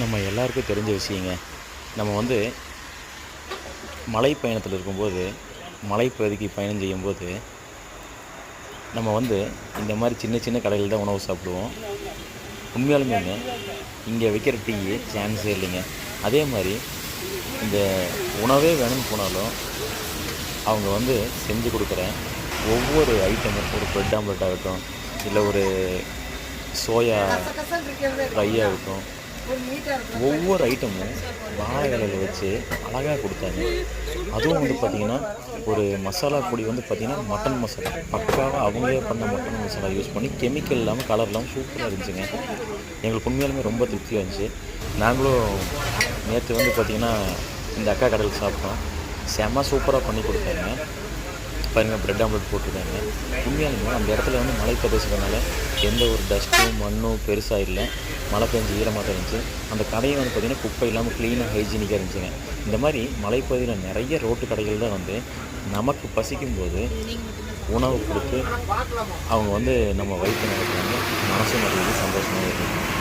நம்ம எல்லாருக்கும் தெரிஞ்ச விஷயங்க. நம்ம வந்து மலை பயணத்தில் இருக்கும்போது மலைப்பகுதிக்கு பயணம் செய்யும்போது நம்ம வந்து இந்த மாதிரி சின்ன சின்ன கடையில் தான் உணவு சாப்பிடுவோம். உண்மையாலுமேங்க இங்கே வைக்கிற டீ சான்ஸே இல்லைங்க. அதே மாதிரி இந்த உணவே வேணும்னு போனாலும் அவங்க வந்து செஞ்சு கொடுக்குற ஒவ்வொரு ஐட்டமும் ஒரு ப்ரெட் ஆம்லெட் ஆகட்டும் இல்லை ஒரு சோயா ஃப்ரையாக இருக்கட்டும் ஒவ்வொரு ஐட்டமும் வாழை இலையில வச்சு அழகாக கொடுத்தாங்க. அதுவும் வந்து பார்த்திங்கன்னா ஒரு மசாலா பொடி வந்து பார்த்திங்கன்னா மட்டன் மசாலா. பக்காவாக அவங்களே பண்ண மட்டன் மசாலா யூஸ் பண்ணி கெமிக்கல் இல்லாமல் கலர் இல்லாமல் சூப்பராக இருந்துச்சுங்க. எங்களுக்கு உண்மையாலுமே ரொம்ப திருப்தியாக இருந்துச்சு. நாங்களும் நேற்று வந்து பார்த்திங்கன்னா இந்த அக்கா கடையில் சாப்பிட்டோம். செம்ம சூப்பராக பண்ணி கொடுத்தாங்க. பாருங்கள் பிரெட் ஆம்லெட் போட்டிருக்காங்க. உண்மையாலுமே அந்த இடத்துல வந்து மலை பிரதேசத்தினால எந்த ஒரு டஸ்ட்டும் மண்ணும் பெருசாக இல்லை. மழை பெஞ்சு ஈரமாக தான் இருந்துச்சு. அந்த கடையை வந்து பார்த்திங்கன்னா குப்பை இல்லாமல் க்ளீனாக ஹைஜீனிக்காக இருந்துச்சுங்க. இந்த மாதிரி மலைப்பகுதியில் நிறைய ரோட்டு கடைகள் தான் வந்து நமக்கு பசிக்கும் போது உணவு கொடுத்து அவங்க வந்து நம்ம வயிற்று நடக்கிறாங்க மனசும் நிறைய சந்தோஷமாக இருக்கும்